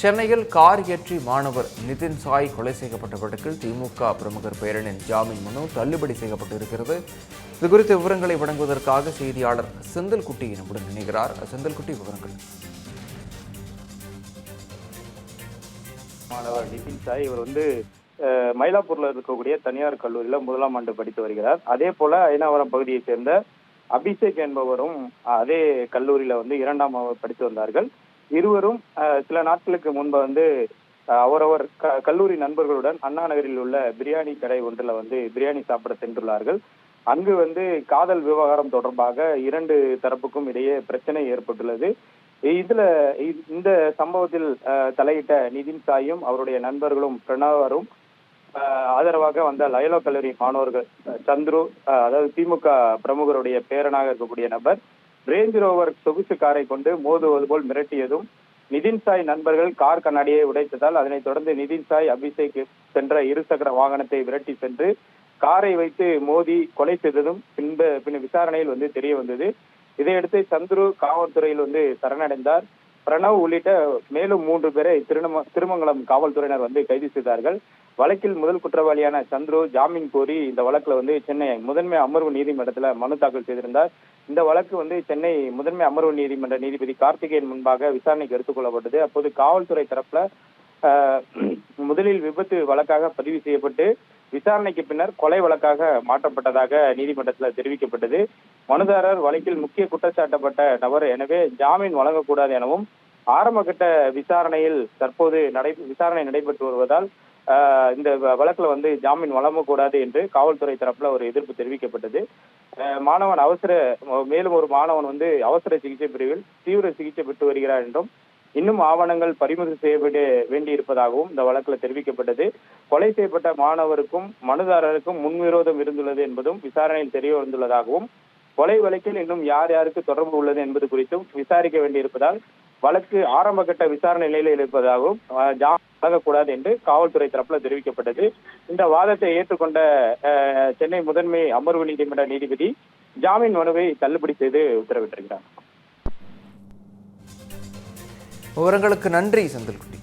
சென்னையில் கார் ஏற்றி மாணவர் நிதின் சாய் கொலை செய்யப்பட்ட வழக்கில் திமுக பிரமுகர் பேரனின் ஜாமீன் மனு தள்ளுபடி செய்யப்பட்டு இருக்கிறது இது குறித்த விவரங்களை வழங்குவதற்காக செய்தியாளர் செந்தில்குட்டி நம்முடன் இணைகிறார். செந்தில்குட்டி விவரங்கள். மாணவர் நிதின் சாய் இவர் வந்து மயிலாப்பூர்ல இருக்கக்கூடிய தனியார் கல்லூரியில முதலாம் ஆண்டு படித்து வருகிறார். அதே போல ஐநாவரம் பகுதியைச் சேர்ந்த அபிஷேக் என்பவரும் அதே கல்லூரியில வந்து இரண்டாம் படித்து வந்தார்கள். இருவரும் சில நாட்களுக்கு முன்பு வந்து அவரவர் க- கல்லூரி நண்பர்களுடன் அண்ணா நகரில் உள்ள பிரியாணி கடை ஒன்றில் வந்து பிரியாணி சாப்பிட சென்றுள்ளார்கள். அங்கு வந்து காதல் விவகாரம் தொடர்பாக இரண்டு தரப்புக்கும் இடையே பிரச்சனை ஏற்பட்டுள்ளது. இதுல இந்த சம்பவத்தில் தலையிட்ட நிதின் சாயும் அவருடைய நண்பர்களும் பிரணவரும் ஆதரவாக வந்த லயலோ கல்லூரி மாணவர்கள் சந்துரு அதாவது திமுக பிரமுகருடைய பேரனாக இருக்கக்கூடிய நபர் ரேஞ்ச் ரோவர் சொகுசு காரை கொண்டு மோதுவது போல் மிரட்டியதும் நிதின் சாய் நண்பர்கள் கார் கண்ணாடியை உடைத்ததால் அதனைத் தொடர்ந்து நிதின் சாய் அபிஷேக் சென்ற இருசக்கர வாகனத்தை விரட்டி சென்று காரை வைத்து மோதி கொலை செய்ததும் பின்பு பின் விசாரணையில் வந்து தெரிய வந்தது. இதையடுத்து சந்துரு காவல்துறையில் வந்து சரணடைந்தார். பிரணவ் உள்ளிட்ட மேலும் மூன்று பேரை திருநம திருமங்கலம் காவல்துறையினர் வந்து கைது செய்தார்கள். வழக்கில் முதல் குற்றவாளியான சந்துரு ஜாமீன் கோரி இந்த வழக்குல வந்து சென்னை முதன்மை அமர்வு நீதிமன்றத்துல மனு தாக்கல் செய்திருந்தார். இந்த வழக்கு வந்து சென்னை முதன்மை அமர்வு நீதிமன்ற நீதிபதி கார்த்திகேயன் முன்பாக விசாரணைக்கு எடுத்துக் கொள்ளப்பட்டது. அப்போது காவல்துறை தரப்புல முதலில் விபத்து வழக்காக பதிவு செய்யப்பட்டு விசாரணைக்கு பின்னர் கொலை வழக்காக மாற்றப்பட்டதாக நீதிமன்றத்தில் தெரிவிக்கப்பட்டது. மனுதாரர் வழக்கில் முக்கிய குற்றச்சாட்டப்பட்ட நபர் எனவே ஜாமீன் வழங்கக்கூடாது எனவும் ஆரம்பகட்ட விசாரணையில் தற்போது நடை விசாரணை நடைபெற்று வருவதால் இந்த வ- வழக்குல வந்து ஜாமீன் வழங்கக்கூடாது என்று காவல்துறை தரப்புல ஒரு எதிர்ப்பு தெரிவிக்கப்பட்டது. மாணவன் அவசர மேலும் ஒரு மாணவன் வந்து அவசர சிகிச்சை பிரிவில் தீவிர சிகிச்சை பெற்று வருகிறார் என்றும் இன்னும் ஆவணங்கள் பறிமுதல் செய்யப்பட வேண்டியிருப்பதாகவும் இந்த வழக்கில் தெரிவிக்கப்பட்டது. கொலை செய்யப்பட்ட மாணவருக்கும் மனுதாரருக்கும் முன்விரோதம் இருந்துள்ளது என்பதும் விசாரணையில் தெரிய வந்துள்ளதாகவும் கொலை வழக்கில் இன்னும் யார் யாருக்கு தொடர்பு உள்ளது என்பது குறித்தும் விசாரிக்க வேண்டியிருப்பதால் வழக்கு ஆரம்பகட்ட விசாரணை நிலையில் இருப்பதாகவும் வழங்கக்கூடாது என்று காவல்துறை தரப்புல தெரிவிக்கப்பட்டது. இந்த வாதத்தை ஏற்றுக்கொண்ட சென்னை முதன்மை அமர்வு நீதிமன்ற நீதிபதி ஜாமீன் மனுவை தள்ளுபடி செய்து உத்தரவிட்டிருக்கிறார். விவரங்களுக்கு நன்றி செந்தில்குட்டி.